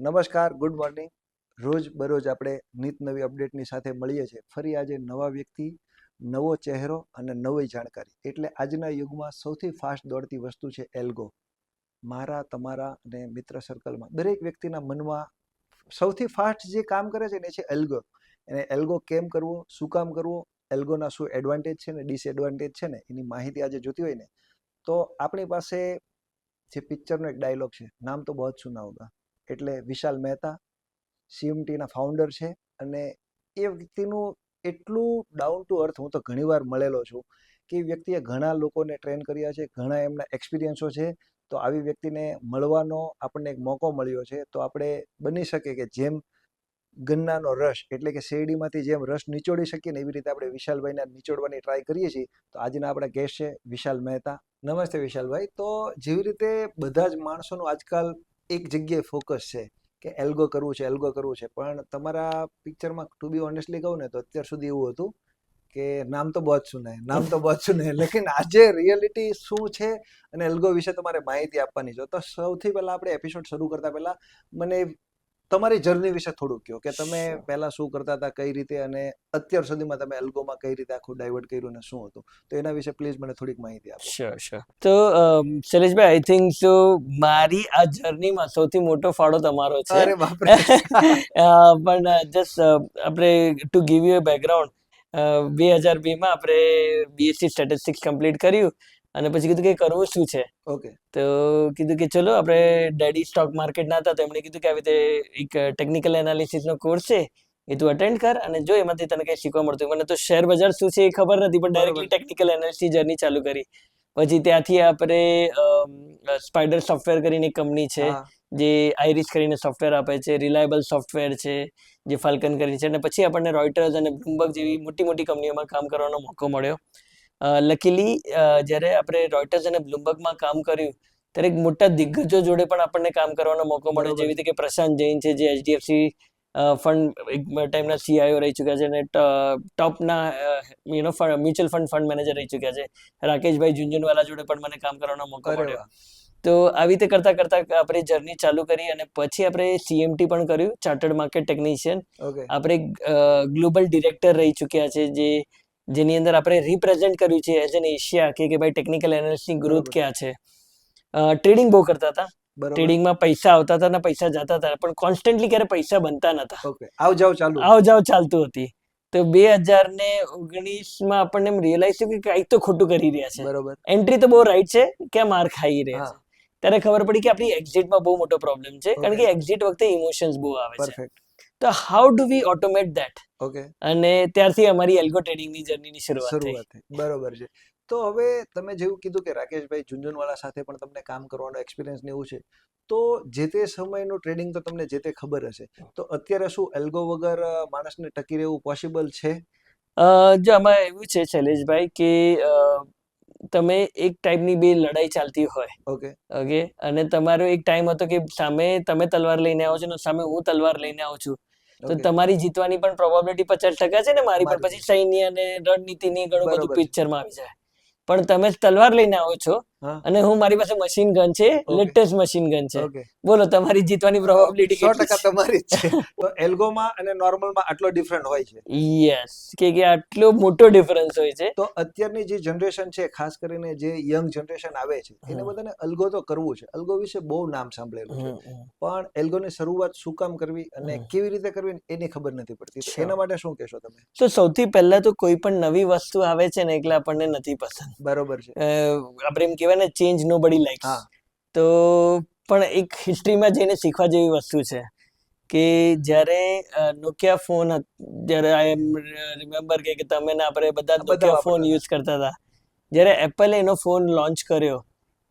નમસ્કાર, good morning. રોજ બરોજ આપણે નીત નવી અપડેટની સાથે મળીએ છીએ. ફરી આજે નવા વ્યક્તિ, નવો ચહેરો અને નવી જાણકારી. એટલે આજના યુગમાં સૌથી ફાસ્ટ દોડતી વસ્તુ છે એલ્ગો. મારા, તમારા અને મિત્ર સર્કલમાં દરેક વ્યક્તિના મનમાં સૌથી ફાસ્ટ જે કામ કરે છે ને છે એલ્ગો. એને એલ્ગો કેમ કરવો, શું કામ કરવું, એલ્ગોના શું એડવાન્ટેજ છે ને ડિસએડવાન્ટેજ છે ને એની માહિતી આજે જોતી હોય ને, તો આપણી પાસે જે પિક્ચરનો એક ડાયલોગ છે, નામ તો બહુ સુના હોગા. એટલે વિશાલ મહેતા સીએમટીના ફાઉન્ડર છે અને એ વ્યક્તિનું એટલું ડાઉન ટુ અર્થ હું તો ઘણીવાર મળેલો છું કે એ વ્યક્તિએ ઘણા લોકોને ટ્રેન કર્યા છે, ઘણા એમના એક્સપિરિયન્સો છે. તો આવી વ્યક્તિને મળવાનો આપણને એક મોકો મળ્યો છે. તો આપણે બની શકે કે જેમ ગન્નાનો રસ એટલે કે શેરડીમાંથી જેમ રસ નિચોડી શકીએ ને એવી રીતે આપણે વિશાલભાઈને નિચોડવાની ટ્રાય કરીએ છીએ. તો આજના આપણા ગેસ્ટ છે વિશાલ મહેતા. નમસ્તે વિશાલભાઈ. તો જેવી રીતે બધા જ માણસોનું આજકાલ એક જગ્યાએ ફોકસ છે કે એલ્ગો કરવું છે એલ્ગો કરવું છે. પણ તમારા પિક્ચરમાં ટુ બી ઓનેસ્ટલી કહું ને તો અત્યાર સુધી એવું હતું કે નામ તો બહુ જ સુને નામ તો બહુ જ સુને લેકિન આજે રિયાલિટી શું છે અને એલ્ગો વિશે તમારે માહિતી આપવાની છે. તો સૌથી પહેલા આપણે એપિસોડ શરૂ કરતા પહેલા મને તમારી જર્ની વિશે થોડું કહો કે તમે. પહેલા શું કરતા હતા કઈ રીતે અને અત્યાર સુધીમાં તમે એલ્ગોમાં કઈ રીતે આખું ડાયવર્ટ કર્યું ને શું હતું? તો એના વિશે પ્લીઝ મને થોડીક માહિતી આપો. શ્યોર શ્યોર તો શૈલેષભાઈ આઈ થિંક સો મારી આ જર્નીમાં સૌથી મોટો ફાળો તમારો છે. અરે બાપરે! અ, પણ જસ્ટ આપણે to give you a background બે હજાર બેમાં આપણે બીએસસી સ્ટેટિસ્ટિક્સ કમ્પ્લીટ કર્યું. અને પછી કીધું કે કરવું શું છે? ઓકે. તો કીધું કે ચલો આપણે ડેડી સ્ટોક માર્કેટના હતા તો એમણે કીધું કે આવી રીતે એક ટેકનિકલ એનાલિસિસનો કોર્સ છે એ તું અટેન્ડ કર અને જો એમાંથી તને કંઈ શીખવા મળતું મને તો શેર બજાર શું છે એ ખબર નથી પણ ડાયરેક્ટલી ટેકનિકલ એનાલિસિસ જર્ની ચાલુ કરી. પછી ત્યાંથી આપણે સ્પાઈડર સોફ્ટવેર કરીને એક કંપની છે જે આઈરિસ કરીને સોફ્ટવેર આપે છે રિલાયબલ સોફ્ટવેર છે જે ફાલ્કન કરીને છે. અને પછી આપણને રોયટર્સ અને બ્લુમબર્ગ જેવી મોટી મોટી કંપનીઓમાં કામ કરવાનો મોકો મળ્યો. લકીલી જ્યારે આપણે રોયટર્સ અને બ્લુમબર્ગમાં કામ કર્યું ત્યારે એક મોટા દિગ્ગજો જોડે પણ આપણને કામ કરવાનો મોકો મળ્યો. બરોબર. જેવી રીતે કે પ્રશાંત જૈન છે જે એચડીએફસી ફંડ એક ટાઈમના સીઆઈઓ રહી ચૂક્યા છે અને ટોપના you know mutual fund fund manager રહી ચૂક્યા છે. રાકેશભાઈ ઝુંઝુનવાલા જોડે પણ મને કામ કરવાનો મોકો મળ્યો. તો આવી રીતે કરતા કરતા આપણે જર્ની ચાલુ કરી અને પછી આપણે સીએમટી પણ કર્યું ચાર્ટર્ડ માર્કેટ ટેકનિશિયન આપણે ગ્લોબલ ડિરેક્ટર રહી ચૂક્યા છે જે જેની અંદર આપણે રિપ્રેઝેન્ટ કર્યું છે એઝ એન એશિયા કે કે ભાઈ ટેકનિકલ એનાલિસ્ટની ગ્રોથ ક્યાં છે? ટ્રેડિંગ બહુ કરતા હતા. ટ્રેડિંગમાં પૈસા આવતા હતા ને પૈસા જતા હતા પણ કોન્સ્ટન્ટલી ક્યારે પૈસા બનતા નતા. આવ જાવ ચાલુ. આવ જાવ ચાલતું હતી. તો બે હજાર ને ઓગણીસમાં આપણને એમ રિયલાઇઝ થયું કે કંઈક તો ખોટું કરી રહ્યા છે. બરોબર. એન્ટ્રી તો બહુ રાઈટ છે કે માર ખાઈ રહ્યા છે. ત્યારે ખબર પડી કે આપણી એક્ઝિટમાં બહુ મોટો પ્રોબ્લેમ છે કારણ કે એક્ઝિટ વખતે ઇમોશન્સ બહુ આવે છે. પરફેક્ટ તો how do we automate that okay અને ત્યારથી અમારી એલ્ગો ટ્રેડિંગની જર્નીની શરૂઆત થઈ. બરોબર છે. તો હવે તમે જેવું કીધું કે રાકેશભાઈ ઝુંઝુનવાલા સાથે પણ તમને કામ કરવાનો એક્સપિરિયન્સ ને એવું છે તો જે તે સમયનું ટ્રેડિંગ તો તમને જે તે ખબર હશે. તો અત્યારે શું એલ્ગો વગર માણસને ટકી રહેવું પોસિબલ છે? અ, જો આમાં એવું છે શૈલેષભાઈ કે તમે એક ટાઈપની બે લડાઈ ચાલતી હોય. ઓકે ઓકે અને તમારો એક ટાઈમ હતો કે સામે તમે તલવાર લઈને આવો છો ને સામે હું તલવાર લઈને આવું છું. તો તમારી જીતવાની પણ પ્રોબેબિલિટી પચાસ ટકા છે ને મારી પણ પછી સૈન્ય અને રણનીતિની ઘણું બધું પિક્ચરમાં પિક્ચરમાં આવી જાય. પણ તમે તલવાર લઈને આવો છો અને હું મારી પાસે મશીન ગન છે લેટેસ્ટ મશીન ગન છે. બોલો તમારી જીતવાની પ્રોબેબિલિટી 100% તમારી છે. તો એલ્ગોમાં અને નોર્મલમાં આટલો ડિફરન્ટ હોય છે. યસ કે કે આટલો મોટો ડિફરન્સ હોય છે. તો અત્યારની જે જનરેશન છે ખાસ કરીને જે યંગ જનરેશન આવે છે એને બધાને અલ્ગો તો કરવું છે. અલ્ગો વિશે બહુ નામ સાંભળેલું છે. પણ એલ્ગોની શરૂઆત શું કામ કરવી અને કેવી રીતે કરવી એની ખબર નથી પડતી. એના માટે શું કહેશો તમે? તો સૌથી પહેલા તો કોઈ પણ નવી વસ્તુ આવે છે ને એટલે આપણને નથી પસંદ. બરોબર છે. આપણે એમ કહેવાય ને ચેન્જ નો બડી લાઈક તો પણ એક હિસ્ટ્રીમાં જઈને શીખવા જેવી વસ્તુ છે કે જ્યારે નોકિયા ફોન જ્યારે આઈ એમ રિમેમ્બર કે તમે ને આપણે બધા બધા નોકિયા ફોન યુઝ કરતા હતા. જ્યારે એપલે એનો ફોન લોન્ચ કર્યો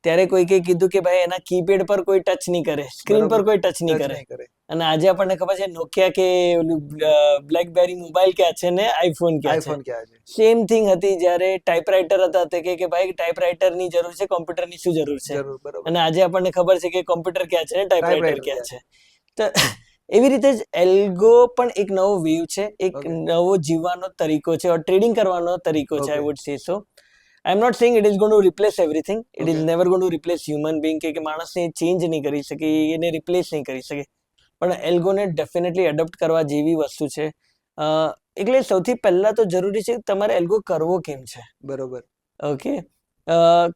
ત્યારે કોઈકે કીધું કે ભાઈ એના કીપેડ પર કોઈ ટચ નહીં કરે. સ્ક્રીન પર કોઈ ટચ નહીં કરે. અને આજે આપણને ખબર છે નોકિયા કે બ્લેકબેરી મોબાઈલ ક્યાં છે ને આઈફોન ક્યાં છે? સેમ થિંગ હતી જ્યારે ટાઈપરાઇટર હતા તે કે ભાઈ ટાઈપરાઇટરની જરૂર છે કોમ્પ્યુટરની શું જરૂર છે? અને આજે આપણને ખબર છે કે કોમ્પ્યુટર ક્યાં છે ને ટાઈપરાઇટર ક્યાં છે? તો એવી રીતે જ એલ્ગો પણ એક નવો વ્યૂ છે એક નવો જીવવાનો તરીકો છે ઓર ટ્રેડિંગ કરવાનો તરીકો છે I would say so I am not saying it is gonna replace everything it is. Never gonna replace human being કે કે માણસને ચેન્જ નહીં કરી શકે એને રિપ્લેસ નહીં કરી શકે પણ એલ્ગોને ડેફિનેટલી એડોપ્ટ કરવા જેવી વસ્તુ છે એટલે સૌથી પહેલા તો જરૂરી છે તમારે એલ્ગો કરવો કેમ છે બરોબર ઓકે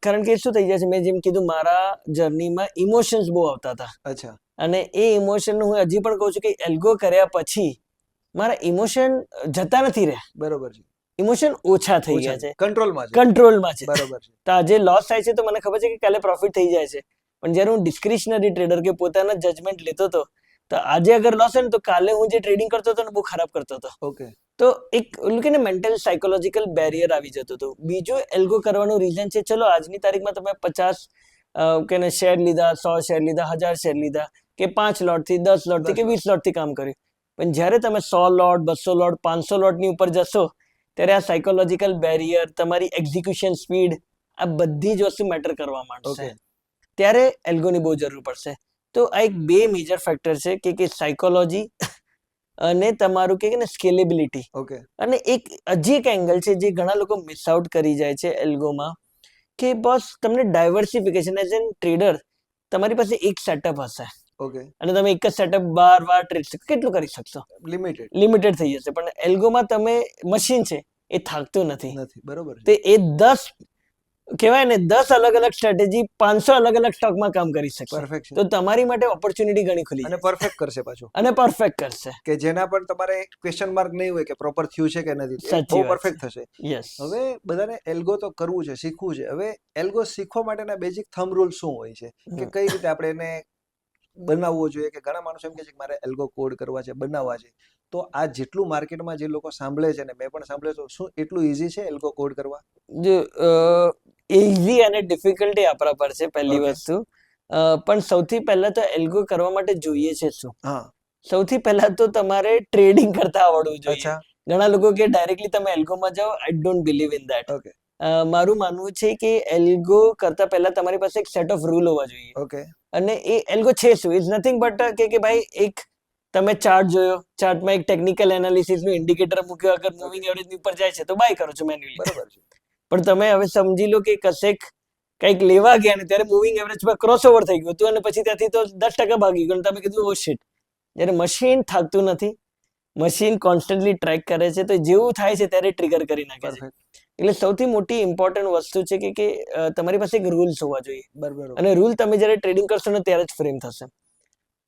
કારણ કે શું થઈ જાય છે મેં જેમ કીધું મારા જર્નીમાં ઇમોશન્સ બહુ આવતા હતા અચ્છા અને એ ઇમોશન હું હજી પણ કહું છું કે એલ્ગો કર્યા પછી મારા ઇમોશન જતા નથી રહ્યા બરોબર છે ઇમોશન ઓછા થઈ ગયા છે. કંટ્રોલમાં છે. કંટ્રોલમાં છે. બરોબર છે. તો આજે લોસ થાય છે તો મને ખબર છે કે કાલે પ્રોફિટ થઈ જાય છે. પણ જ્યારે હું ડિસ્ક્રિશનરી ટ્રેડર કે પોતાના જજમેન્ટ લેતો હતો તો આજે અગર લોસ હોય ને તો કાલે હું જે ટ્રેડિંગ કરતો હતો ને બહુ ખરાબ કરતો હતો. ઓકે તો એક કે ને મેન્ટલ સાયકોલોજીકલ બેરિયર આવી જતો હતો. બીજું એલ્ગો કરવાનું રીઝન છે ચલો આજની તારીખમાં તમે પચાસ કે શેર લીધા સો શેર લીધા હજાર શેર લીધા કે પાંચ લોટથી દસ લોટથી કે વીસ લોટથી કામ કર્યું. પણ જ્યારે તમે સો લોટ બસો લોટ પાંચસો લોટની ઉપર જશો ત્યારે આ સાયકોલોજીકલ બેરિયર તમારી એક્ઝિક્યુશન સ્પીડ આ બધી જ વસ્તુ મેટર કરવા માંડશે. ત્યારે એલ્ગોની બહુ જરૂર પડશે. તો આ એક બે મેજર ફેક્ટર છે કે કે સાયકોલોજી અને તમારું કે ને સ્કેલેબિલિટી ઓકે અને એક હજી એક એંગલ છે જે ઘણા લોકો મિસ આઉટ કરી જાય છે એલ્ગોમાં કે બસ તમને ડાયવર્સિફિકેશન એઝ એન ટ્રેડર તમારી પાસે એક સેટઅપ હશે. ઓકે. અને તમે એક જ સેટઅપ બાર વાર ટ્રેડ કેટલું કરી શકશો? લિમિટેડ લિમિટેડ થઈ જશે પણ એલ્ગોમાં તમે મશીન છે એ થાકતું નથી. નથી બરોબર તે એ દસ કહેવાય ને દસ અલગ અલગ સ્ટ્રેટેજી પાંચસો અલગ અલગ સ્ટોકમાં કામ કરી શકે પરફેક્ટ તો તમારી માટે ઓપોર્ચ્યુનિટી ઘણી ખુલી અને પરફેક્ટ કરશે પાછું. અને પરફેક્ટ કરશે. કે જેના પર તમારે ક્વેશ્ચન માર્ક નહીં હોય કે પ્રોપર થયું છે કે નથી બહુ પરફેક્ટ થશે. યસ હવે બધાને એલ્ગો તો કરવું છે શીખવું છે. હવે એલ્ગો શીખવા માટેના બેઝિક થમ રૂલ શું હોય છે? કે કઈ રીતે આપણે એને બનાવવો જોઈએ કે ઘણા માણસો એમ કહે છે કે મારે એલ્ગો કોડ કરવા છે બનાવવા છે. તો આ જેટલું માર્કેટમાં જે લોકો સાંભળે છે ને મેં પણ સાંભળ્યો તો શું એટલું ઈઝી છે એલ્ગો કોડ કરવા? જો ઇઝી અને ડિફિકલ્ટી આપણા પર છે પહેલી વસ્તુ. પણ સૌથી પહેલા તો એલ્ગો કરવા માટે જોઈએ છે શું? હા. સૌથી પહેલા તો તમારે ટ્રેડિંગ કરતા આવડવું જોઈએ. ઘણા લોકો કે ડાયરેક્ટલી તમે એલ્ગોમાં જાઓ I don't believe in that okay મારું માનવું છે કે એલ્ગો કરતા પહેલા તમારી પાસે એક સેટ ઓફ રૂલ હોવા જોઈએ. ઓકે અને એ એલ્ગો છે શું? ઇઝ નથિંગ બટ કે કે ભાઈ એક તમે ચાર્ટ જોયો ચાર્ટમાં એક ટેકનિકલ એનાલિસિસનું ઇન્ડિકેટર મૂક્યો અગર મૂવિંગ એવરેજ ઉપર જાય છે તો બાય કરો છો મેન્યુઅલી બરાબર છે. પણ તમે હવે સમજી લો કે કશેક કંઈક લેવા ગયા ને ત્યારે મૂવિંગ એવરેજ પર ક્રોસ ઓવર થઈ ગયું હતું અને પછી ત્યાંથી તો દસ ટકા ભાગી ગયું તમે કીધું ઓ શિટ જ્યારે મશીન થાકતું નથી મશીન કોન્સ્ટન્ટલી ટ્રેક કરે છે તો જેવું થાય છે ત્યારે ટ્રિગર કરી નાખે છે. એટલે સૌથી મોટી ઇમ્પોર્ટન્ટ વસ્તુ છે કે કે તમારી પાસે એક રૂલ્સ હોવા જોઈએ. બરોબર. અને રૂલ તમે જ્યારે ટ્રેડિંગ કરશો ને ત્યારે જ ફ્રેમ થશે.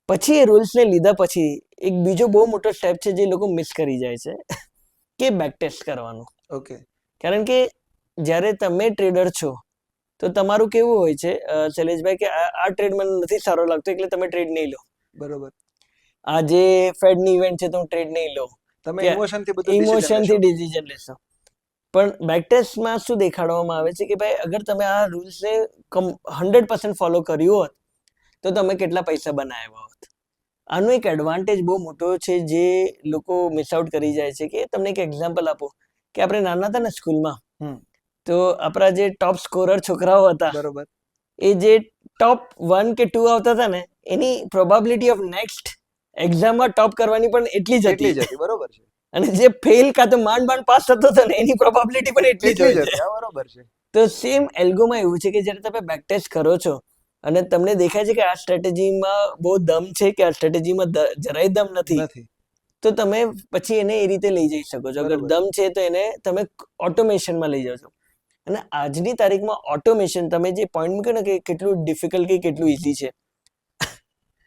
પછી એ રૂલ્સને લીધા પછી એક બીજો બહુ મોટો સ્ટેપ છે જે લોકો મિસ કરી જાય છે કે બેક ટેસ્ટ કરવાનું. ઓકે. કારણ કે જ્યારે તમે ટ્રેડર છો તો તમારું કેવું હોય છે શૈલેષભાઈ કે આ ટ્રેડ મને નથી સારો લાગતો એટલે તમે ટ્રેડ નહીં લો. બરોબર. આ જે ફેડની ઇવેન્ટ છે તો હું ટ્રેડ નહીં લઉં. તમે કે ઇમોશનથી બધું ઇમોશનથી ડિસિઝન લેશો. પણ બેકટેસ્ટમાં શું દેખાડવામાં આવે છે કે ભાઈ અગર તમે આ રૂલ્સને હંડ્રેડ પર્સન્ટ ફોલો કર્યું હોત તો તમે કેટલા પૈસા બનાવ્યા હોત? આનો એક એડવાન્ટેજ બહુ મોટો છે જે લોકો મિસ આઉટ કરી જાય છે કે તમને એક એક્ઝામ્પલ આપો કે આપણે નાના હતા ને સ્કૂલમાં. તો આપણા જે ટોપ સ્કોરર છોકરાઓ હતા બરોબર. એ જે ટોપ વન કે ટુ આવતા હતા ને એની પ્રોબાબિલિટી ઓફ નેક્સ્ટ એક્ઝામમાં ટોપ કરવાની પણ એટલી જ એટલી જ હતી બરોબર છે. અને જે ફેલ કાં તો માંડ માંડ પાસ થતો હતો ને એની પ્રોબેબિલિટી પણ એટલી જ હોય છે. બરોબર છે. તો સેમ એલ્ગોમાં એવું છે કે જ્યારે તમે બેક ટેસ્ટ કરો છો અને તમને દેખાય છે કે આ સ્ટ્રેટેજીમાં બહુ દમ છે કે આ સ્ટ્રેટેજીમાં જરાય દમ નથી નથી. તો તમે પછી એને એ રીતે લઈ જઈ શકો છો. અગર દમ છે તો એને તમે ઓટોમેશનમાં લઈ જાઓ છો. અને આજની તારીખમાં ઓટોમેશન તમે જે પોઈન્ટ મૂક્યો ને કે કેટલું ડિફિકલ્ટ કે કેટલું ઇઝી છે.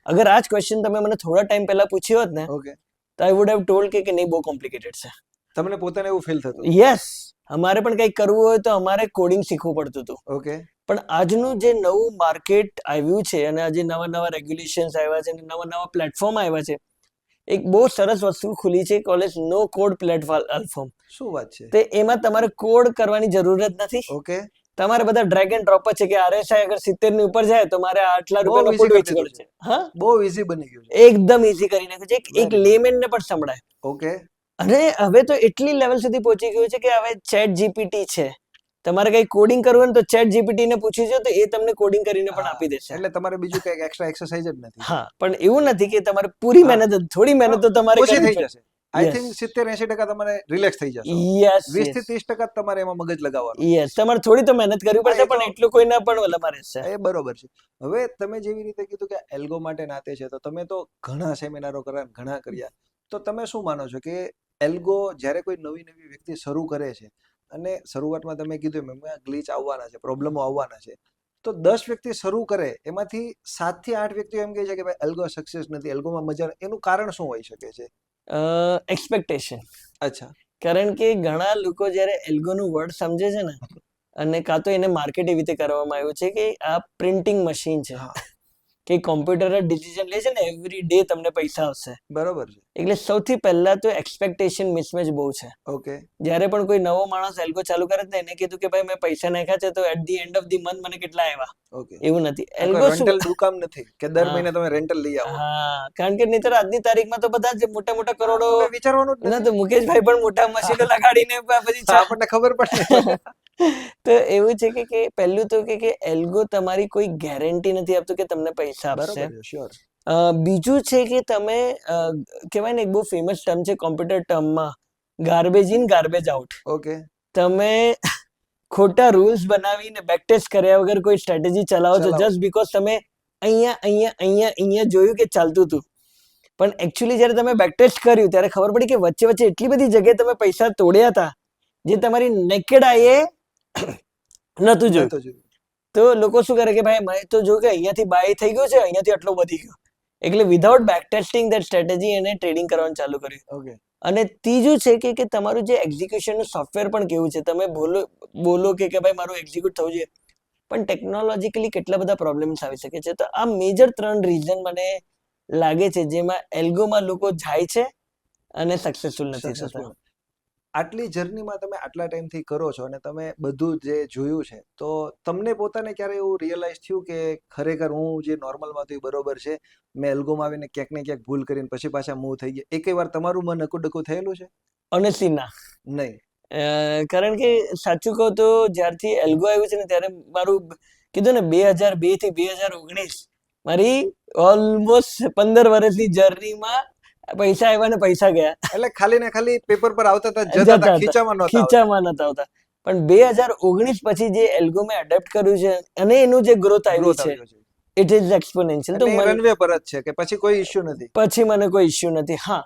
અગર આ જ ક્વેશ્ચન તમે મને થોડા ટાઈમ પહેલા પૂછ્યો હોત ને ઓકે તો આઈ વુડ હેવ ટોલ્ડ કે નહીં બહુ કોમ્પ્લિકેટેડ છે. તમને પોતાને એવું ફીલ થતું? યસ અમારે પણ કંઈક કરવું હોય તો અમારે કોડિંગ શીખવું પડતું હતું. ઓકે પણ આજનું જે નવું માર્કેટ આવ્યું છે અને આજે નવા નવા રેગ્યુલેશન્સ આવ્યા છે અને નવા નવા પ્લેટફોર્મ આવ્યા છે એક બહુ સરસ વસ્તુ ખુલી છે કોલેજ નો કોડ પ્લેટફોર્મ શું વાત છે? તે એમાં તમારે કોડ કરવાની જરૂરત નથી. ઓકે તમારે બધા ડ્રેગ એન્ડ ડ્રોપ છે કે આરએસઆઈ અગર 70 ની ઉપર જાય તો મારે આટલા રૂપિયાનો પુટ વેચવાનો છે. હા? બહુ ઈઝી બની ગયું છે. એકદમ ઈઝી કરી નાખ્યું છે. એક- લેમેન ને પણ સંભળાય. ઓકે. અને હવે તો એટલી લેવલ સુધી પહોંચી ગયું છે કે હવે ચેટ જીપીટી છે. તમારે કઈ કોડિંગ કરવું હોય ને તો ચેટ જીપીટી ને પૂછી જો તો એ તમને કોડિંગ કરીને પણ આપી દેશે. એટલે તમારે બીજું કઈ એક્સ્ટ્રા એક્સરસાઇઝ જ નથી. હા પણ એવું નથી કે તમારે પૂરી મહેનત થોડી મહેનત તો તમારે કરવી થઈ પડે. જશે. આઈ. થિંક સિત્તેર એસી ટકા તમારે રિલેક્સ થઈ જશે. યસ વીસથી ત્રીસ ટકા તમારે એમાં મગજ લગાવવાનું. યસ તમારે થોડી તો મહેનત કરવી પડશે પણ એટલું કોઈના પણ ઓલામાં છે એ બરોબર છે. હવે તમે જેવી રીતે કીધું કે એલ્ગો માટે નાતે છે તો તમે તો ઘણા સેમિનારો કર્યા ઘણા કર્યા. તો તમે શું માનો છો કે એલ્ગો જ્યારે કોઈ નવી નવી વ્યક્તિ શરૂ કરે છે અને શરૂઆતમાં તમે કીધું એમ ગ્લીચ આવવાના છે પ્રોબ્લેમો આવવાના છે તો દસ વ્યક્તિ શરૂ કરે એમાંથી સાતથી આઠ વ્યક્તિઓ એમ કહે છે કે ભાઈ એલ્ગો સક્સેસ નથી એલ્ગોમાં મજા એનું કારણ શું હોઈ શકે છે? એક્સપેક્ટેશન અચ્છા. કારણ કે ઘણા લોકો જ્યારે એલ્ગોનું વર્ડ સમજે છે ને અને કાં તો એને માર્કેટ એવી રીતે કરવામાં આવ્યું છે કે આ પ્રિન્ટિંગ મશીન છે. હા. કે કોમ્પ્યુટર ડિસિઝન લે છે ને એવરી ડે તમને પૈસા આવશે. બરોબર છે. એટલે સૌથી પહેલા તો એક્સપેક્ટેશન મિસમેચ બહુ છે. ઓકે જ્યારે પણ કોઈ નવો માણસ એલ્ગો ચાલુ કરે ને એને કીધું કે ભાઈ મેં પૈસા નાખ્યા છે તો at the end of the month મને કેટલા આવ્યા ઓકે એવું નથી. એલ્ગો રેન્ટલ દુકાન નથી કે દર મહિને તમે રેન્ટલ લઈ આવો. હા. કારણ કે નહીતર આજની તારીખમાં તો બધા જ મોટા મોટા કરોડો વિચારવાનું ના તો મુકેશભાઈ પણ મોટા મશીનો લગાડીને પછી આપણને ખબર પડે તો એવું છે કે કે પહેલું તો કે કે એલ્ગો તમારી કોઈ ગેરંટી નથી આપતું કે તમને પૈસા આપશે. બીજું છે કે તમે કહેવાય ને એક બહુ ફેમસ ટર્મ છે કોમ્પ્યુટર ટર્મમાં garbage in garbage out okay તમે ખોટા રૂલ્સ બનાવીને બેક ટેસ્ટ કર્યા વગર કોઈ સ્ટ્રેટેજી ચલાવો છો જસ્ટ બીકોઝ તમે અહીંયા અહીંયા અહીંયા અહીંયા જોયું કે ચાલતું હતું. પણ એકચ્યુઅલી જ્યારે તમે બેક ટેસ્ટ કર્યું ત્યારે ખબર પડી કે વચ્ચે વચ્ચે એટલી બધી જગ્યાએ તમે પૈસા તોડ્યા હતા જે તમારી નેકેડ આઈએ નતું જોયું. તો લોકો શું કરે કે ભાઈ મેં તો જોયું કે અહીંયાથી બાય થઈ ગયો છે અહીંયાથી આટલો વધી ગયો. એટલે without back testing that strategy એને ટ્રેડિંગ કરવાનું ચાલુ કર્યું. ઓકે અને ત્રીજું છે કે કે તમારું જે એક્ઝિક્યુશનનું સોફ્ટવેર પણ કેવું છે તમે બોલો બોલો કે કે ભાઈ મારું એક્ઝિક્યુટ થવું જોઈએ. પણ ટેકનોલોજીકલી કેટલા બધા પ્રોબ્લેમ્સ આવી શકે છે. તો આ મેજર ત્રણ રીઝન મને લાગે છે જેમાં એલ્ગોમાં લોકો જાય છે અને સક્સેસફુલ નથી થતા. આટલી જર્નીમાં તમે આટલા ટાઈમથી કરો છો અને તમે બધું જે જોયું છે તો તમને પોતાને ક્યારે એવું રિયલાઇઝ થયું કે ખરેખર હું જે નોર્મલમાં હતું એ બરોબર છે? મેં એલ્ગોમાં આવીને ક્યાંક ને ક્યાંક ભૂલ કરીને પછી પાછા મૂવ થઈ ગયા. એક વાર તમારું મન અકુડકું થયેલું છે? ઓનેસ્ટલી ના નહીં કારણ કે સાચું કહું તો જ્યારથી એલ્ગો આવ્યું છે ને ત્યારે મારું કીધું ને બે હજાર બેથી બે હજાર ઓગણીસ મારી ઓલમોસ્ટ પંદર વર્ષની જર્નીમાં પૈસા આવ્યા ને પૈસા ગયા. એટલે ખાલી ને ખાલી પેપર પર આવતા હતા જતા હતા. ખીચામાં નહોતા ખીચામાં નતા આવતા. પણ બે હજાર ઓગણીસ પછી જે એલ્ગો મેં એડપ્ટ કર્યું છે અને એનું જે ગ્રોથ આવ્યું છે. ઇટ ઇઝ એક્સપોનેન્શિયલ તો રનવે પર જ છે કે પછી કોઈ ઇશ્યુ નથી. પછી મને કોઈ ઇશ્યુ નથી. હા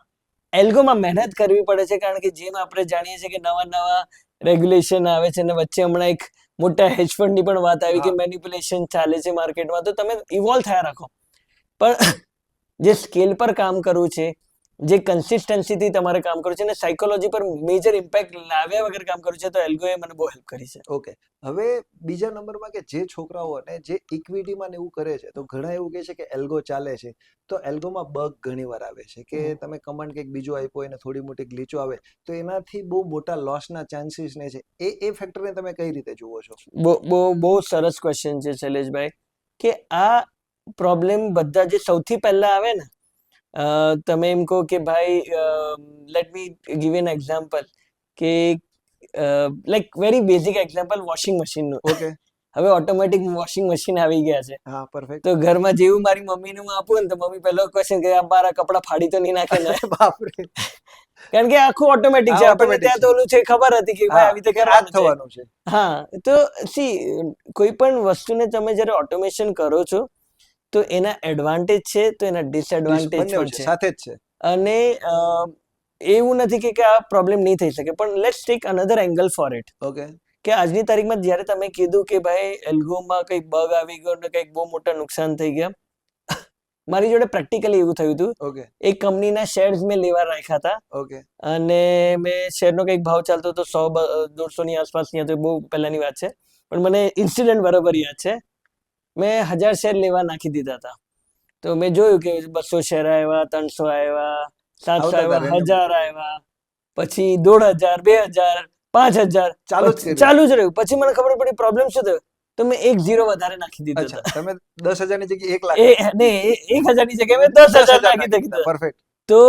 એલ્ગોમાં મહેનત કરવી પડે છે કારણ કે જેમ આપણે જાણીએ છીએ કે નવા નવા રેગ્યુલેશન આવે છે અને વચ્ચે હમણાં એક મોટા હેજ ફંડની પણ વાત આવી કે. મેનિપ્યુલેશન ચાલે છે માર્કેટમાં તો તમે ઇવોલ્વ થયા રાખો. પણ જે સ્કેલ પર કામ કરવું છે જે કન્સિસ્ટન્સીથી તમારે કામ કરવું છે અને સાયકોલોજી પર મેજર ઇમ્પેક્ટ લાવ્યા વગર કામ કરવું છે તો એલ્ગોએ મને બહુ હેલ્પ કરી છે. ઓકે હવે બીજા નંબરમાં કે જે છોકરાઓ અને જે ઇક્વિટીમાં ને એવું કરે છે તો ઘણા એવું કહે છે કે એલ્ગો ચાલે છે. તો એલ્ગોમાં બગ ઘણી વાર આવે છે કે તમે કમાન્ડ કંઈક બીજું આપ્યો એને થોડી મોટી ગ્લીચો આવે તો એનાથી બહુ મોટા લોસના ચાન્સીસ ને છે. એ એ ફેક્ટરને તમે કઈ રીતે જુઓ છો? બહુ બહુ બહુ સરસ ક્વેશ્ચન છે શૈલેષભાઈ કે આ પ્રોબ્લેમ બધા જે સૌથી પહેલા આવે ને તમે એમ કહો કે ભાઈ let me give an example કે like very basic example washing મશીનનું okay હવે ઓટોમેટિક વોશિંગ મશીન આવી ગયા છે. હા પરફેક્ટ તો ઘરમાં જેવું મારી મમ્મીને હું આપું ને તો મમ્મી પહેલો ક્વેશ્ચન કે આ મારા કપડાં ફાડી તો નહીં નાખે ને? બાપરે. કારણ કે આખું ઓટોમેટિક છે. આપણે ત્યાં તો ઓલું છે ખબર હતી કે ભાઈ આવી રીતે છે. થવાનું છે. હા તો સી કોઈ પણ વસ્તુને તમે જ્યારે ઓટોમેશન કરો છો તો એના એડવાન્ટેજ છે તો એના ડિસએડવાન્ટેજ પણ છે સાથે જ છે. અને એવું નથી કે કે આ પ્રોબ્લેમ નહીં થઈ શકે પણ let's take another angle for it okay કે આજની તારીખમાં જ્યારે તમે કીધું કે ભાઈ એલ્ગોમાં કંઈક બગ આવી ગયો ને કંઈક બહુ મોટા નુકસાન થઈ ગયા મારી જોડે પ્રેક્ટિકલી એવું થયું હતું. ઓકે એક કંપનીના શેર્સ મેં લેવા રાખ્યા હતા. ઓકે અને મેં શેરનો કંઈક ભાવ ચાલતો હતો સો દોઢસો ની આસપાસની હતો બહુ પહેલાની વાત છે. પણ મને ઇન્સિડન્ટ બરોબર યાદ છે. મેં હજાર શેર લેવા નાખી દીધા હતા. તો મેં જોયું કે બસો શેર આવ્યા ત્રણસો આવ્યા સાતસો આવ્યા હજાર આવ્યા પછી દોઢ હજાર બે હજાર પાંચ હજાર ચાલુ જ ચાલુ જ રહ્યું. પછી મને ખબર પડી પ્રોબ્લેમ શું થયો? તો મેં એક ઝીરો વધારે નાખી દીધો તમે દસ હજારની જગ્યાએ એક લાખ એ ને એક હજારની જગ્યાએ મેં દસ હજાર નાખી દીધા પરફેક્ટ તો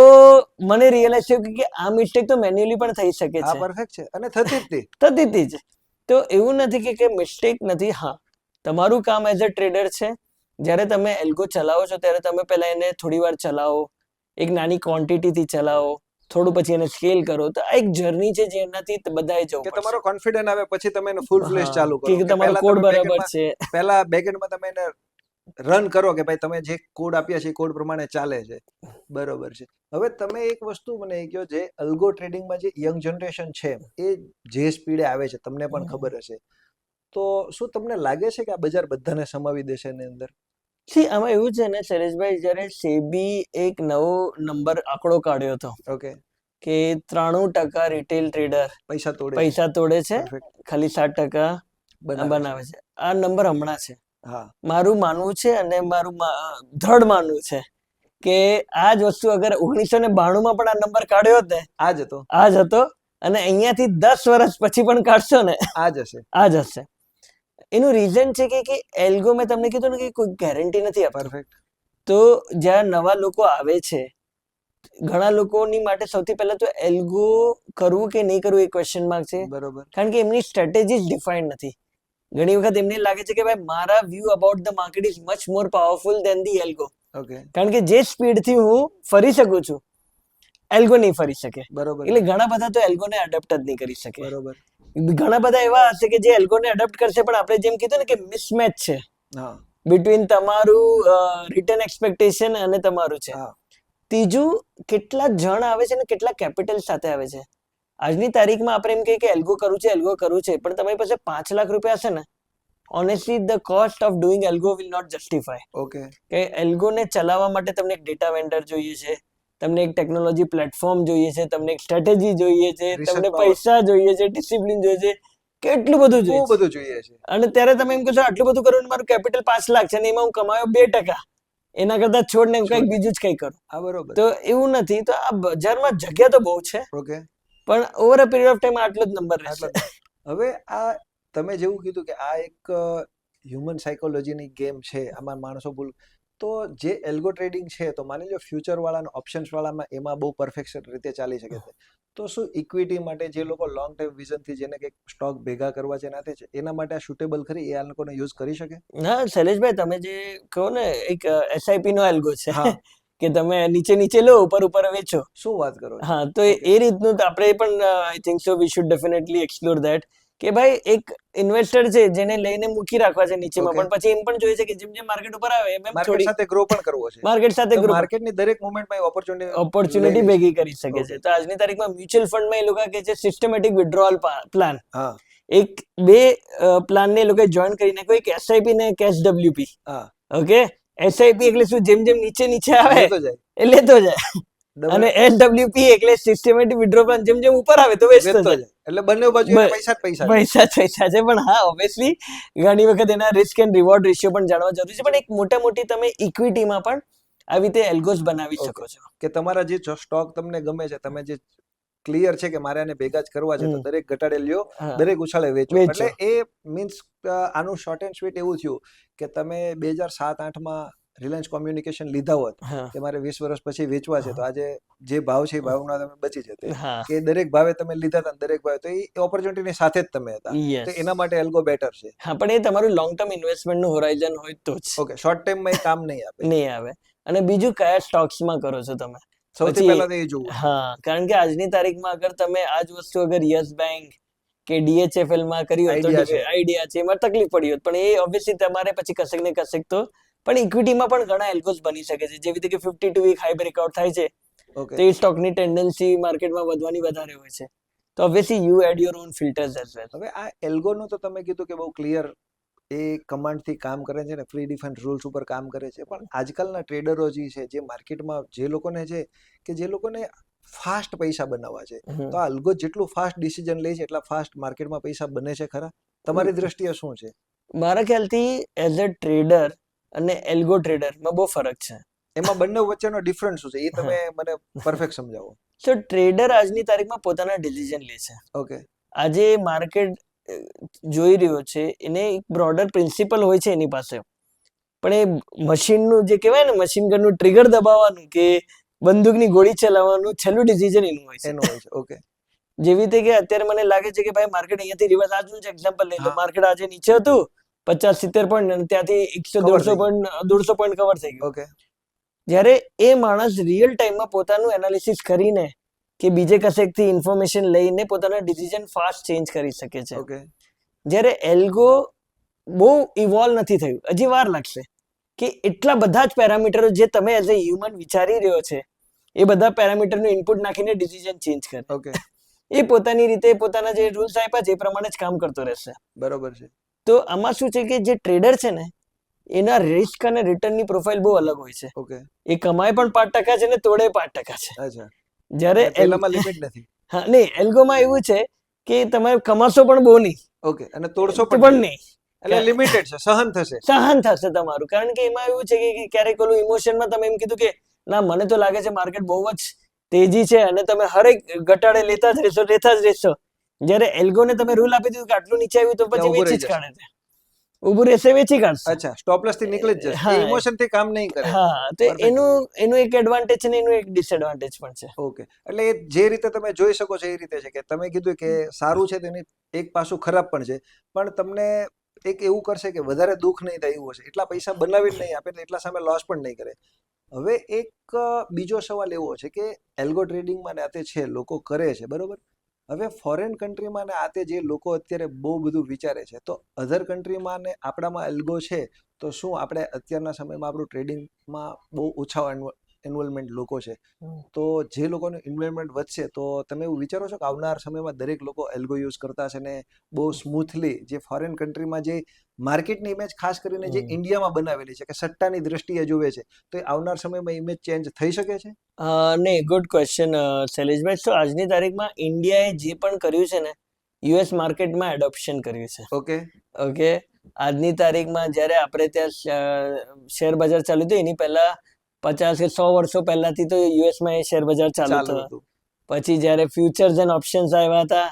મને રિયલાઇઝ થયું કે- આ મિસ્ટેક તો મેન્યુઅલી પણ થઈ શકે છે. પરફેક્ટ છે. અને થતી જ થતી જ તો એવું નથી કે કે મિસ્ટેક નથી. હા તમારું કામ એઝ અ ટ્રેડર છે. જ્યારે તમે એલ્ગો ચલાવો છો ત્યારે તમે પહેલા એને થોડી વાર ચલાવો. એક નાની ક્વોન્ટિટીથી ચલાવો. થોડું પછી એને સ્કેલ કરો. તો આ એક જર્ની છે જેનાથી બધાએ જવું કે તમારો કોન્ફિડન્સ આવે પછી તમે એને ફૂલ ફ્લેશ ચાલુ કરો. કે તમારો કોડ બરાબર છે. પહેલા બેકએન્ડમાં તમે એને રન કરો કે ભાઈ તમે જે કોડ આપ્યા છે એ કોડ પ્રમાણે ચાલે છે. બરોબર છે. હવે તમે એક વસ્તુ મને કહો જે અલ્ગો ટ્રેડિંગમાં જે યંગ જનરેશન છે એ જે સ્પીડે આવે છે તમને પણ ખબર હશે. તો શું તમને લાગે છે કે આ બજાર બધાને સમાવી દેશે એની અંદર? સી આમાં એવું છે ને શૈલેષભાઈ જ્યારે સેબી એક નવો નંબર આંકડો કાઢ્યો હતો ઓકે. કે ત્રાણું ટકા રિટેલ ટ્રેડર પૈસા તોડે પૈસા તોડે છે ખાલી સાત ટકા બનાવે છે. આ નંબર હમણાં છે. હા. મારું માનવું છે અને મારું ધડ માનવું છે કે આ જ વસ્તુ અગર ઓગણીસો ને બાણુંમાં પણ આ નંબર કાઢ્યો હતો આ જ હતો. આ જ હતો અને અહીંયાથી દસ વર્ષ પછી પણ કાઢશો ને આ જ હશે. આ જ હશે. એનું રીઝન છે કે કે એલ્ગો મેં તમને કીધું ને કે કોઈ ગેરંટી નથી આપતું. પરફેક્ટ તો જ્યાં નવા લોકો આવે છે ઘણા લોકોની માટે સૌથી પહેલા તો એલ્ગો કરવું કે નહીં કરવું એ ક્વેશ્ચન માર્ક છે. બરોબર. કારણ કે એમની સ્ટ્રેટેજી ડિફાઇન્ડ નથી. ઘણી વખત એમને લાગે છે કે ભાઈ મારા view about the market is much more powerful than the algo okay કારણ કે જે સ્પીડથી હું ફરી શકું છું એલ્ગો નહીં ફરી શકે. બરોબર. એટલે ઘણા બધા તો એલ્ગોને એડપ્ટ જ નહીં કરી શકે. બરોબર. ઘણા બધા એવા હશે કે જે એલ્ગોને એડપ્ટ કરશે પણ આપણે જેમ કીધું ને કે મિસમેચ છે. બિટવીન તમારું રિટર્ન એક્સપેક્ટેશન અને તમારું છે. ત્રીજું કેટલા જણ આવે છે અને કેટલા કેપિટલ સાથે આવે છે? આજની તારીખમાં આપણે એમ કહીએ કે એલ્ગો કરવું છે એલ્ગો કરવું છે પણ તમારી પાસે પાંચ લાખ રૂપિયા હશે ને honestly the cost of doing algo will not justify okay કે એલ્ગોને ચલાવવા માટે તમને એક ડેટા વેન્ડર જોઈએ છે તમને એક ટેકનોલોજી પ્લેટફોર્મ જોઈએ છે તમને એક સ્ટ્રેટેજી જોઈએ છે તમને પૈસા જોઈએ છે ડિસિપ્લિન જોઈએ છે કેટલું બધું જોઈએ બહુ બધું જોઈએ છે. અને ત્યારે તમે એમ કહો છો આટલું બધું કરો મારું કેપિટલ પાંચ લાખ છે ને એમાં હું કમાયો બે ટકા. એના કરતા છોડ ને કંઈક બીજું જ કઈ કરો. આ બરોબર. તો એવું નથી. તો આ બજારમાં જગ્યા તો બહુ છે. ઓકે. પણ over a period of time આટલો જ નંબર રહેશે. હવે આ તમે જેવું કીધું કે આ એક હ્યુમન સાયકોલોજીની ગેમ છે. આમાં માણસો ભૂલ તો જે એલ્ગો ટ્રેડિંગ છે તો માની લો ફ્યુચર વાળા ઓપ્શન્સ વાળામાં એમાં બહુ પરફેક્ટ રીતે ચાલી શકે છે. તો શું ઇક્વિટી માટે જે લોકો લોંગ ટાઈમ વિઝનથી જેને કંઈક સ્ટોક ભેગા કરવા છે નાતે છે એના માટે આ સુટેબલ ખરી? એ આ લોકોને યુઝ કરી શકે? હા શૈલેષભાઈ તમે જે કહો ને એક એસઆઈપી નો એલ્ગો છે. કે તમે નીચે નીચે લો ઉપર ઉપર વેચો. શું વાત કરો હા તો એ- એ રીતનું આપણે પણ I think so we should definitely explore that કે ભાઈ એક ઇન્વેસ્ટર છે જેને લઈને મૂકી રાખવા છે નીચેમાં. પણ પછી એમ પણ જોઈએ છે કે જેમ જેમ માર્કેટ ઉપર આવે એમ એમ થોડી સાથે ગ્રો પણ કરવો છે. માર્કેટ સાથે ગ્રો માર્કેટની દરેક મોમેન્ટમાં ઓપોર્ચ્યુનિટી ઓપોર્ચ્યુનિટી ભેગી કરી શકે છે. તો આજની તારીખમાં મ્યુચ્યુઅલ ફંડમાં એ લોકો કે છે સિસ્ટમેટિક વિડ્રોઅલ પ્લાન હા. એક બે પ્લાનને એ લોકો જોઈન કરી કોઈ એક એસઆઈપી ને કેશ એસડબ્લ્યુપી હા. ઓકે એસઆઈપી એટલે શું? જેમ જેમ નીચે નીચે આવે એટલે તો જાય. અને એસડબ્લ્યુપી એટલે સિસ્ટમેટિક વિડ્રો પ્લાન જેમ જેમ ઉપર આવે તો વેસ્ટ જાય. એટલે બંને બાજુ પૈસા જ પૈસા પૈસા જ પૈસા છે. પણ હા ઓબ્વિયસલી ઘણી વખત એના રિસ્ક એન્ડ રિવોર્ડ રેશિયો પણ જાણવા જરૂરી છે. પણ એક મોટા મોટી તમે ઇક્વિટીમાં પણ આવી રીતે એલ્ગોસ બનાવી શકો છો. કે તમારા જે સ્ટોક તમને ગમે છે તમે જે ક્લિયર છે કે મારે આને ભેગા જ કરવા છે તો દરેક ઘટાડે લ્યો દરેક ઉછાળે વેચો. વેચો. એટલે એ મીન્સ આનું શોર્ટ એન્ડ સ્વીટ એવું થયું કે તમે બે હજાર સાત આઠમાં રિલાયન્સ કોમ્યુનિકેશન લીધા હોત કે મારે વીસ વર્ષ પછી વેચવા છે તો આજે જે ભાવ છે એ ભાવના તમે બચી જતે. કે દરેક ભાવે તમે લીધા હતા દરેક ભાવે તો એ ઓપોર્ચ્યુનિટીની સાથે જ તમે હતા. તો એના માટે એલ્ગો બેટર છે. હા પણ એ તમારું લોંગ ટર્મ ઇન્વેસ્ટમેન્ટનું હોરાઇઝન હોય તો જ. ઓકે શોર્ટ ટાઈમમાં એ કામ નહીં આપે નહીં આવે. અને બીજું કયા સ્ટોક્સમાં કરો છો તમે? સૌથી પહેલા તો એ જોવું હા કારણ કે આજની તારીખમાં અગર તમે આ જ વસ્તુ અગર યસ બેંક કે ડીએચએફએલમાં કર્યું તો. આઈડિયા છે. એમાં તકલીફ પડી હોત. પણ એ ઓબ્વિયસલી તમારે પછી કશેક ને કશેક તો પણ ઇક્વિટીમાં પણ ઘણા એલ્ગોસ બની શકે છે. જેવી રીતે કે fifty two week high breakout થાય છે ઓકે તો એ સ્ટોકની ટેન્ડન્સી માર્કેટમાં વધવાની વધારે હોય છે. તો obviously you add your own filters as well હવે આ એલ્ગોનું તો તમે કીધું કે બહુ ક્લિયર એ કમાન્ડથી કામ કરે છે ને ફ્રી ડિફાઇન્ડ રૂલ્સ ઉપર કામ કરે છે. પણ આજકાલના ટ્રેડરો જે છે જે માર્કેટમાં જે લોકોને છે કે જે લોકોને ફાસ્ટ પૈસા બનાવવા છે તો આ અલગો જેટલું ફાસ્ટ ડિસિઝન લે છે એટલા ફાસ્ટ માર્કેટમાં પૈસા બને છે ખરા? તમારી દ્રષ્ટિએ શું છે? મારા ખ્યાલથી એઝ અ ટ્રેડર અને એલ્ગો ટ્રેડરમાં બહુ ફરક છે. એમાં બંને વચ્ચેનો ડિફરન્સ શું છે? એ તમે મને પરફેક્ટ સમજાવો. સો ટ્રેડર આજની તારીખમાં પોતાના ડિસિઝન લે છે. ઓકે આજે માર્કેટ જોઈ રહ્યો છે એને એક બ્રોડર પ્રિન્સિપલ હોય છે એની પાસે. પણ એ મશીનનું જે કહેવાય ને મશીન ગનનું ટ્રિગર દબાવવાનું કે બંદૂકની ગોળી ચલાવવાનું છેલ્લું ડિસિઝન એનું હોય છે. એનું હોય છે. ઓકે જેવી રીતે કે અત્યારે મને લાગે છે કે ભાઈ માર્કેટ અહીંયાથી રિવર્સ આજનું જ એક્ઝામ્પલ લઈ લો. માર્કેટ આજે નીચે હતું પચાસ સિત્તેર પોઈન્ટ અને ત્યાંથી એકસો દોઢસો પોઈન્ટ દોઢસો પોઈન્ટ કવર થઈ ગયો. ઓકે જ્યારે એ માણસ રિયલ ટાઈમમાં પોતાનું એનાલિસિસ કરીને કે બીજે કશેકથી ઇન્ફોર્મેશન લઈને પોતાના ડિસિઝન ફાસ્ટ ચેન્જ કરી શકે છે. ઓકે જ્યારે એલ્ગો બહુ ઇવોલ્વ નથી થયું. હજી વાર લાગશે કે એટલા બધા જ પેરામીટરો જે તમે એઝ અ હ્યુમન વિચારી રહ્યો છે એ બધા પેરામીટરનું ઇનપુટ નાખીને ડિસિઝન ચેન્જ કરે. ઓકે એ પોતાની રીતે પોતાના જે રૂલ્સ આપ્યા છે એ પ્રમાણે જ કામ કરતો રહેશે. બરોબર છે. તો આમાં શું છે કે જે ટ્રેડર છે ને એના રિસ્ક અને રિટર્નની પ્રોફાઇલ બહુ અલગ હોય છે. ઓકે એ કમાય પણ પાંચ ટકા છે ને તોડે પાંચ ટકા છે. અચ્છા. જ્યારે એલ- પેલામાં લિમિટ નથી. હા નહીં એલ્ગોમાં એવું છે કે તમે કમાશો પણ બહુ નહીં. ઓકે અને તોડશો પણ નહીં. એટલે લિમિટેડ છે સહન થશે. સહન થશે તમારું. કારણ કે એમાં એવું છે કે કે ક્યારેક ઓલું ઇમોશનમાં તમે એમ કીધું કે ના મને તો લાગે છે માર્કેટ બહુ જ તેજી છે અને તમે હરેક ઘટાડે લેતા જ રહેશો લેતા જ રહેશો. જ્યારે એલ્ગોને તમે રૂલ આપી દીધું કે આટલું નીચે આવ્યું તો પછી વેચી જ કાઢે છે ઉભું રહેશે વેચી કાઢશે. અચ્છા સ્ટોપલેસથી નીકળી જ જશે. ઇમોશનથી કામ નહીં કરે. હા તો એનું એનું એક એડવાન્ટેજ છે ને એનું એક ડિસએડવાન્ટેજ પણ છે. ઓકે. એટલે જે રીતે તમે જોઈ શકો છો એ રીતે છે કે તમે કીધું કે સારું છે તેની એક પાસું ખરાબ પણ છે. પણ તમને એક એવું કરશે કે વધારે દુઃખ નહીં થાય એવું હશે. એટલા પૈસા બનાવીને નહીં આપે એટલા સામે લોસ પણ નહીં કરે. હવે એક બીજો સવાલ એવો છે કે એલ્ગો ટ્રેડિંગમાં ને આ તે છે લોકો કરે છે બરોબર? હવે ફોરેન કન્ટ્રીમાં ને આ તે જે લોકો અત્યારે બહુ બધું વિચારે છે તો અધર કન્ટ્રીમાં ને આપણામાં એલ્ગો છે તો શું આપણે અત્યારના સમયમાં આપણું ટ્રેડિંગમાં બહુ ઓછા ઇન્વોલ્વમેન્ટ લોકો છે. તો જે લોકોનું ઇન્વોલ્વમેન્ટ વધશે તો તમે એવું વિચારો છો કે આવનાર સમયમાં દરેક લોકો એલ્ગો યુઝ કરતા છે ને બહુ સ્મૂથલી જે ફોરેન કન્ટ્રીમાં જે માર્કેટની ઇમેજ ખાસ કરીને જે ઇન્ડિયામાં બનાવેલી છે કે સટ્ટાની દ્રષ્ટિએ જોવે છે તો એ આવનાર સમયમાં ઇમેજ ચેન્જ થઈ શકે છે? નહીં ગુડ ક્વેશ્ચન શૈલેષભાઈ. તો આજની તારીખમાં ઇન્ડિયાએ જે પણ કર્યું છે ને યુએસ માર્કેટમાં એડોપ્શન કર્યું છે. ઓકે. ઓકે? આજની તારીખમાં જ્યારે આપણે ત્યાં શેર બજાર ચાલુ હતું એની પહેલા પચાસ કે સો વર્ષો પહેલાથી તો યુએસમાં એ શેર બજાર ચાલુ હતું. પછી જ્યારે ફ્યુચર્સ એન્ડ ઓપ્શન્સ આવ્યા હતા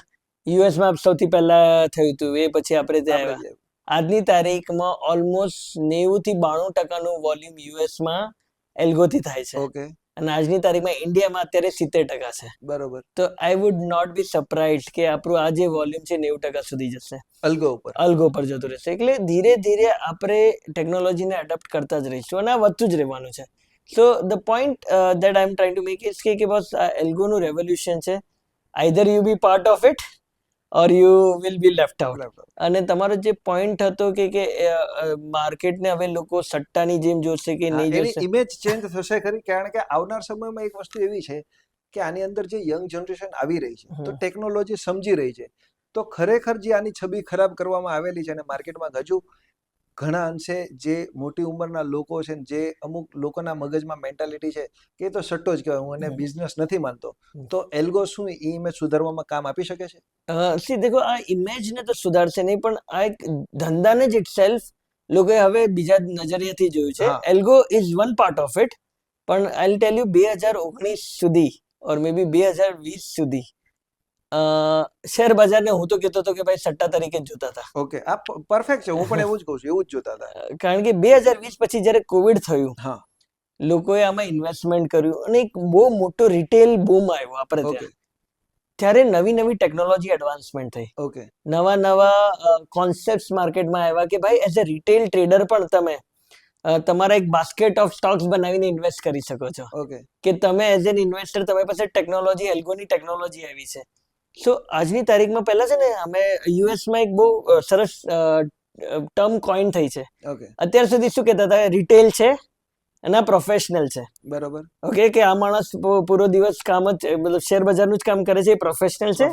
યુએસમાં સૌથી પહેલા થયું હતું એ પછી આપણે ત્યાં આવ્યા આજની તારીખમાં ઓલમોસ્ટ નેવું થી બાણું ટકાનું વોલ્યુમ યુએસમાં એલ્ગોથી થાય છે. ઓકે અને આજની તારીખમાં ઇન્ડિયામાં અત્યારે સિત્તેર ટકા છે. બરોબર. તો I would not be surprise કે આપણું આ જે વોલ્યુમ છે નેવું ટકા સુધી જશે. અલ્ગો ઉપર. અલ્ગો પર જતું રહેશે. એટલે ધીરે ધીરે આપણે ટેકનોલોજીને એડપ્ટ કરતા જ રહીશું અને આ વધતું જ રહેવાનું છે. So the point that I am trying to make is કે કે બસ આ એલ્ગોનું રેવોલ્યુશન છે. Either you be part of it or you will be left out અને તમારો જે પોઈન્ટ હતો કે કે માર્કેટને હવે લોકો સટ્ટાની જેમ જોશે કે નહીં જોશે? ઇમેજ ચેન્જ થશે ખરી કારણ કે આવનાર સમયમાં એક વસ્તુ એવી છે કે આની અંદર જે યંગ જનરેશન આવી રહી છે તો ટેકનોલોજી સમજી રહી છે. તો ખરેખર જે આની છબી ખરાબ કરવામાં આવેલી છે અને માર્કેટમાં હજુ ઘણા અંશે જે મોટી ઉંમરના લોકો છે જે અમુક લોકોના મગજમાં મેન્ટાલિટી છે કે એ તો સટ્ટો જ કહેવાય હું એને બિઝનેસ નથી માનતો. તો એલ્ગો શું એ ઇમેજ સુધારવામાં કામ આપી શકે છે? સી દેખો આ ઇમેજને તો સુધારશે નહીં પણ આ એક ધંધાને જ ઇટ સેલ્ફ લોકોએ હવે બીજા નજરિયાથી જોયું છે. Algo is one part of it પણ આઈ ટેલ યુ બે હજાર ઓગણીસ સુધી ઓર મે બી બે હજાર વીસ સુધી શેર બજારને હું તો કહેતો હતો કે ભાઈ સટ્ટા તરીકે જ જોતા હતા. ઓકે આ પરફેક્ટ છે. હું પણ એવું જ કહું છું. એવું જ જોતા હતા. કારણ કે બે હજાર વીસ પછી જ્યારે કોવિડ થયું હા. લોકોએ આમાં ઇન્વેસ્ટમેન્ટ કર્યું અને એક બહુ મોટો રિટેલ બૂમ આવ્યો આપણે ત્યાં. ત્યારે નવી નવી ટેકનોલોજી એડવાન્સમેન્ટ થઈ. ઓકે. નવા નવા કોન્સેપ્ટ માર્કેટમાં આવ્યા કે ભાઈ એઝ અ રિટેલ ટ્રેડર પણ તમે તમારા એક બાસ્કેટ ઓફ સ્ટોક્સ બનાવીને ઇન્વેસ્ટ કરી શકો છો. ઓકે. કે તમે એઝ એન ઇન્વેસ્ટર તમારી પાસે ટેકનોલોજી એલ્ગોની ટેકનોલોજી આવી છે. સો આજની તારીખમાં પહેલા છે ને અમે યુએસમાં એક બહુ સરસ ટર્મ કોઈન થઈ છે. અત્યાર સુધી શું કહેતા હતા? રિટેલ છે અને આ પ્રોફેશનલ છે. બરોબર. ઓકે કે આ માણસ પૂરો દિવસ કામ જ મતલબ શેર બજારનું જ કામ કરે છે એ પ્રોફેશનલ છે.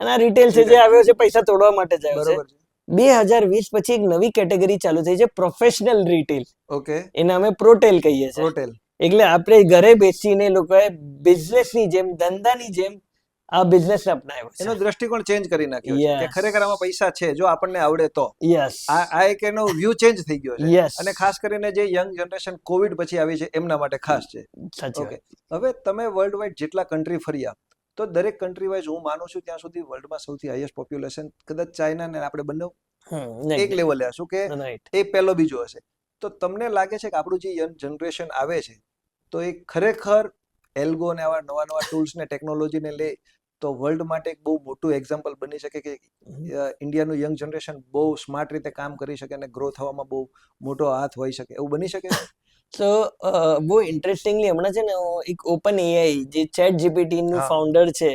અને આ રિટેલ છે જે આવ્યો છે પૈસા તોડવા માટે જ આવ્યો છે. બે હજાર વીસ પછી એક નવી કેટેગરી ચાલુ થઈ છે પ્રોફેશનલ રિટેલ ઓકે એને અમે પ્રોટેલ કહીએ છીએ. પ્રોટેલ એટલે આપણે ઘરે બેસીને લોકોએ બિઝનેસની જેમ ધંધાની જેમ આ બિઝનેસ અપનાવ્યો એનો દ્રષ્ટિકોણ ચેન્જ કરી નાખ્યો છે કે ખરેખર આમાં પૈસા છે જો આપણને આવડે તો. યસ આ એક એનો વ્યૂ ચેન્જ થઈ ગયો છે. અને ખાસ કરીને જે યંગ જનરેશન કોવિડ પછી આવી છે એમના માટે ખાસ છે. ઓકે હવે તમે વર્લ્ડ વાઇડ જેટલા કન્ટ્રી ફર્યા તો દરેક કન્ટ્રી વાઇઝ હું માનું છું ત્યાં સુધી વર્લ્ડમાં સૌથી હાઈએસ્ટ પોપ્યુલેશન કદાચ ચાઇના ને આપણે બંને એક લેવલે હશું કે એ પહેલો બીજો હશે. તો તમને લાગે છે કે આપણું જે યંગ જનરેશન આવે છે તો એ ખરેખર એલ્ગો ને આવા નવા નવા ટૂલ્સ ને ટેકનોલોજીને લે તો વર્લ્ડ માટે એક બહુ મોટું એક્ઝામ્પલ બની શકે કે ઇન્ડિયાનું યંગ જનરેશન બહુ સ્માર્ટ રીતે કામ કરી શકે અને ગ્રો થવામાં બહુ મોટો હાથ હોઈ શકે. એવું બની શકે? તો બહુ ઇન્ટરેસ્ટિંગલી હમણાં છે ને એક ઓપન એઆઈ જે ચેટ જીપીટી નું ફાઉન્ડર છે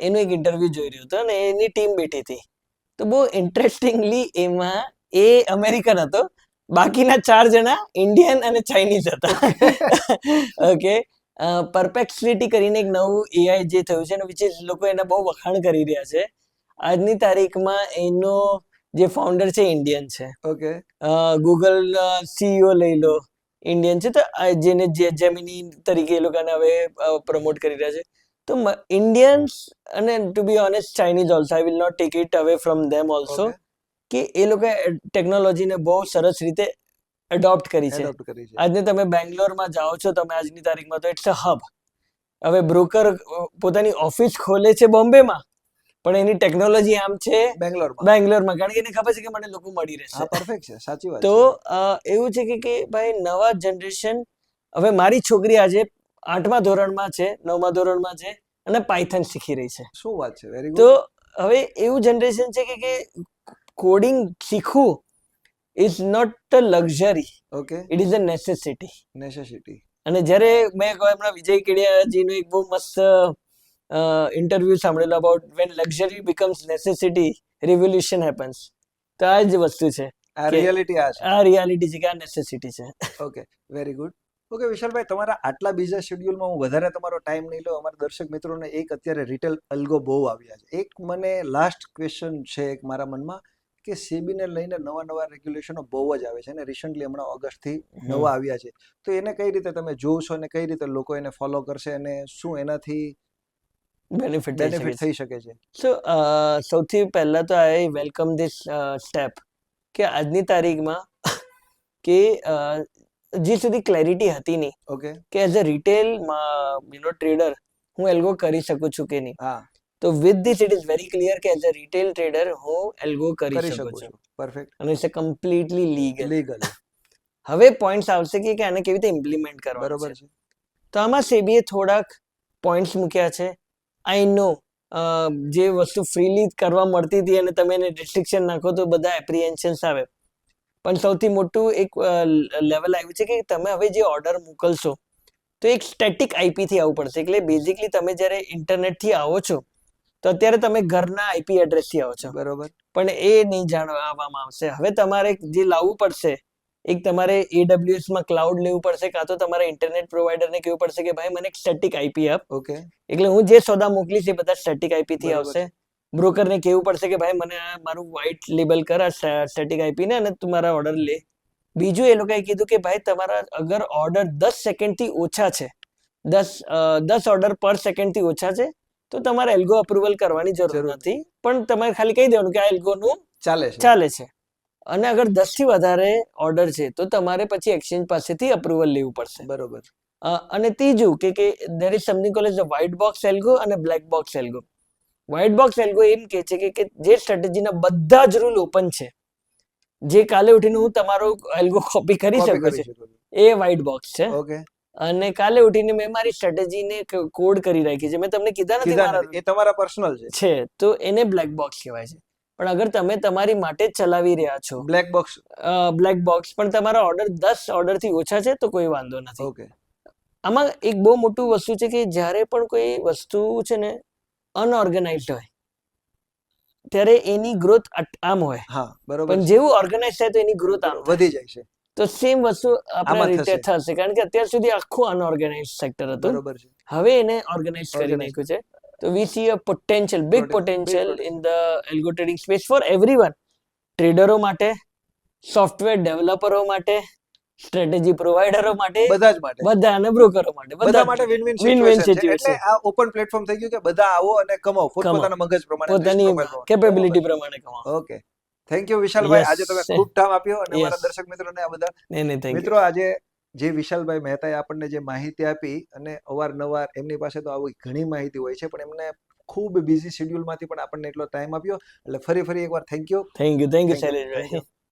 એનું એક ઇન્ટરવ્યુ જોઈ રહ્યો હતો અને એની ટીમ બેઠી હતી. તો બહુ ઇન્ટરેસ્ટિંગલી એમાં એ અમેરિકન હતો. બાકીના ચાર જણા ઇન્ડિયન અને ચાઇનીઝ હતા. ઓકે પરપેક્સિટી કરીને એક નવું એઆઈ જે થયું છે વિચ ઇઝ લોકો એના બહુ વખાણ કરી રહ્યા છે. આજની તારીખમાં એનો જે ફાઉન્ડર છે ઇન્ડિયન છે. ઓકે ગૂગલ સીઈઓ લઈ લો ઇન્ડિયન છે. તો આ જેને જે જેમિની તરીકે એ લોકોને હવે પ્રમોટ કરી રહ્યા છે. તો ઇન્ડિયન્સ અને to be honest Chinese also I will not take it away from them also કે એ લોકો ટેકનોલોજીને બહુ સરસ રીતે એડોપ્ટ કરી છે. એડોપ્ટ કરી છે. આજને તમે બેંગ્લોરમાં જાઓ છો તમે આજની તારીખમાં તો ઇટ્સ અ હબ હવે બ્રોકર પોતાની ઓફિસ ખોલે છે બોમ્બેમાં પણ એની ટેકનોલોજી આમ છે બેંગ્લોરમાં. બેંગ્લોરમાં કારણ કે એને ખબર છે કે મને લોકો મળી રહેશે. હા પરફેક્ટ છે સાચી વાત તો એવું છે કે કે ભાઈ નવા જનરેશન હવે મારી છોકરી આજે આઠમા ધોરણમાં છે નવમા ધોરણમાં છે અને પાયથન શીખી રહી છે. શું વાત છે વેરી તો હવે એવું જનરેશન છે કે કે કોડિંગ શીખવું is not a luxury okay it is a necessity necessity અને જ્યારે મેં હમણાં વિજય કેડિયાજીનું એક બહુ મસ્ત interview સાંભળેલો about when luxury becomes necessity revolution happens તો આ જ વસ્તુ છે આ રિયાલિટી આ છે. આ રિયાલિટી છે કે આ નેસેસિટી છે. ઓકે વેરી ગુડ ઓકે વિશાલભાઈ તમારા આટલા બીજા શેડ્યુલમાં હું વધારે તમારો ટાઈમ નહીં લઉં અમારા દર્શક મિત્રોને એક અત્યારે રિટેલ અલ્ગો બહુ આવ્યા છે. એક મને લાસ્ટ ક્વેશ્ચન છે એક મારા મનમાં. કે સેબીને લઈને નવા નવા રેગ્યુલેશનો બહુ જ આવે છે અને રિસન્ટલી હમણાં ઓગસ્ટથી નવા આવ્યા છે. તો એને કઈ રીતે તમે જોશો અને કઈ રીતે લોકો એને ફોલો કરશે અને શું એનાથી બેનિફિટ બેનિફિટ થઈ શકે છે? સો સૌથી પહેલા તો આઈ વેલકમ ધીસ સ્ટેપ કે આજની તારીખમાં કે જે સુધી ક્લેરિટી હતી નહીં. ઓકે કે as a retail you know trader હું એલ્ગો કરી શકું છું કે નહીં. હા. તો with this it is very clear કે એઝ અ રિટેલ ટ્રેડર હું એલ્ગો કરી શકું છું. પરફેક્ટ અને it's a completely legal legal હવે પોઈન્ટ્સ આવશે કે આને કેવી રીતે ઇમ્પ્લિમેન્ટ કરવા બરોબર છે. તો આમાં સેબીએ થોડાક પોઈન્ટ્સ મૂક્યા છે. આઈ નો જે વસ્તુ ફ્રીલી કરવા મળતી હતી અને તમે એને રિસ્ટ્રિક્શન નાખો તો બધા એપ્રિહેન્શન્સ આવે. પણ સૌથી મોટું એક લેવલ આવ્યું છે કે તમે હવે જે ઓર્ડર મોકલશો તો એક સ્ટેટિક આઈપી થી આવવું પડશે. એટલે બેઝિકલી તમે જ્યારે ઇન્ટરનેટથી આવો છો તો અત્યારે તમે ઘરના આઈપી એડ્રેસથી આવો છો. બરોબર. પણ એ નહીં જાણવામાં આવશે. હવે તમારે જે લાવવું પડશે એક તમારે AWS માં ક્લાઉડ લેવું પડશે કાં તો તમારે ઇન્ટરનેટ પ્રોવાઈડરને કહેવું પડશે કે ભાઈ મને એક સ્ટેટિક આઈપી આપ. ઓકે. એટલે હું જે સોદા મોકલીશ એ બધા સ્ટેટિક આઈપી થી આવશે. આવશે બ્રોકરને કહેવું પડશે કે ભાઈ મને આ મારું વ્હાઇટ લેબલ કર આ સ્ટેટિક આઈપી ને અને તું મારા ઓર્ડર લે. બીજું એ લોકોએ કીધું કે ભાઈ તમારા અગર ઓર્ડર દસ સેકન્ડથી ઓછા છે દસ દસ ઓર્ડર પર સેકન્ડથી ઓછા છે તો તમારે એલ્ગો અપ્રુવલ કરવાની જરૂર નથી. પણ તમારે ખાલી કહી દેવાનું કે આ એલ્ગોનું ચાલે છે. ચાલે છે. અને અગર દસથી વધારે ઓર્ડર છે તો તમારે પછી એક્સચેન્જ પાસેથી અપ્રુવલ લેવું પડશે. બરોબર. અને ત્રીજું કે કે there is something call as white box algo અને black box algo white box algo એમ કે છે કે કે જે સ્ટ્રેટેજીના બધા જ રૂલ ઓપન છે. જે કાલે ઉઠીને હું તમારો એલ્ગો કોપી કરી શકું છું. એ વ્હાઇટ બોક્સ છે. ઓકે અને કાલે ઉઠીને મેં મારી સ્ટ્રેટેજીને કોડ કરી રાખી છે. મેં તમને કીધા નથી એ તમારા પર્સનલ છે. છે તો એને બ્લેક બોક્સ કહેવાય છે. પણ અગર તમે તમારી માટે જ ચલાવી રહ્યા છો બ્લેક બોક્સ બ્લેક બોક્સ પણ તમારા ઓર્ડર દસ ઓર્ડરથી ઓછા છે તો કોઈ વાંધો નથી. ઓકે આમાં એક બહુ મોટું વસ્તુ છે કે જ્યારે પણ કોઈ વસ્તુ છે ને અનઓર્ગેનાઇઝડ હોય ત્યારે એની ગ્રોથ આમ હોય. હા બરોબર પણ જેવું ઓર્ગેનાઇઝ થાય તો એની ગ્રોથ આમ વધી જાય છે. તો સેમ વસ્તુ આપણે રીતે થશે. કારણ કે અત્યાર સુધી આખું અનઓર્ગેનાઇઝ સેક્ટર હતું. બરોબર છે. હવે એને ઓર્ગેનાઇઝ કરી નાખ્યું છે. તો we see a potential big potential in the algo trading space for everyone ટ્રેડરો માટે સોફ્ટવેર ડેવલપરો માટે સ્ટ્રેટેજી પ્રોવાઇડરો માટે બધા જ માટે. બધા અને બ્રોકરો માટે. બધા માટે win win win win situation એટલે આ ઓપન પ્લેટફોર્મ થઈ ગયું કે બધા આવો અને કમાઓ પોતાના મગજ પ્રમાણે પોતાની. કેપેબિલિટી પ્રમાણે કમાઓ ઓકે થેન્ક યુ વિશાલભાઈ આજે તમે ખૂબ ટાઈમ આપ્યો અને. મારા દર્શક મિત્રોને આ બધા મિત્રો આજે જે વિશાલભાઈ મહેતાએ આપણને જે માહિતી આપી અને અવારનવાર એમની પાસે તો આવી ઘણી માહિતી હોય છે પણ એમને ખૂબ બિઝી શેડ્યુલમાંથી પણ આપણને એટલો ટાઈમ આપ્યો. એટલે ફરી ફરી એકવાર thank you thank you thank you Shaileshbhai.